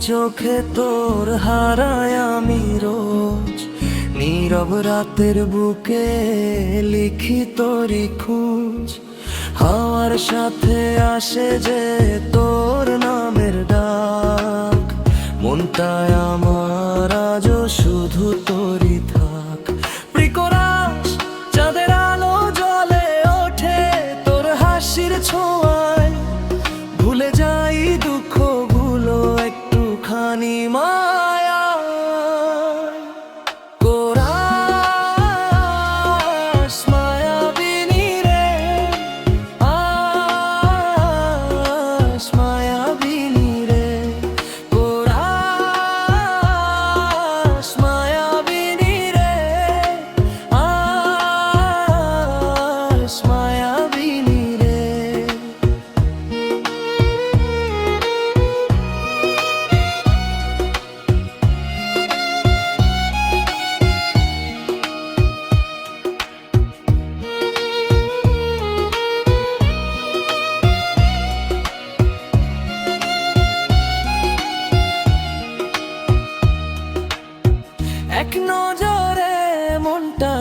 চোখে তোর হারায় আমি রোজ। নীরব রাতের বুকে লিখি তোরি খুঁজ। হাওয়ার সাথে আসে যে তোর নামের ডাক। মনটায় আমার একটুখানি মায়া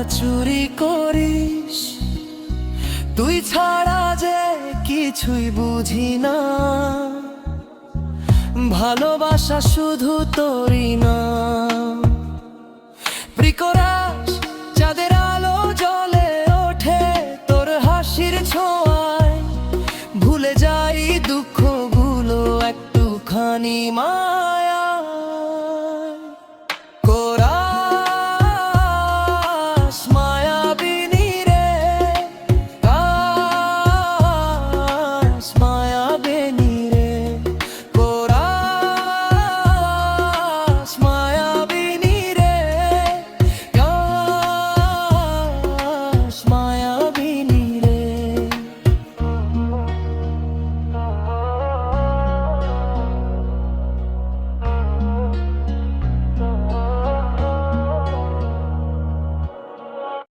চুরি করিস। তুই ছাড়া যে কিছুই বুঝি না। ভালোবাসা শুধু তোরই না। প্রিকরাস চাঁদের আলো জলে ওঠে, তোর হাসির ছোঁয়ায়। ভুলে যাই দুঃখগুলো একটুখানি মা।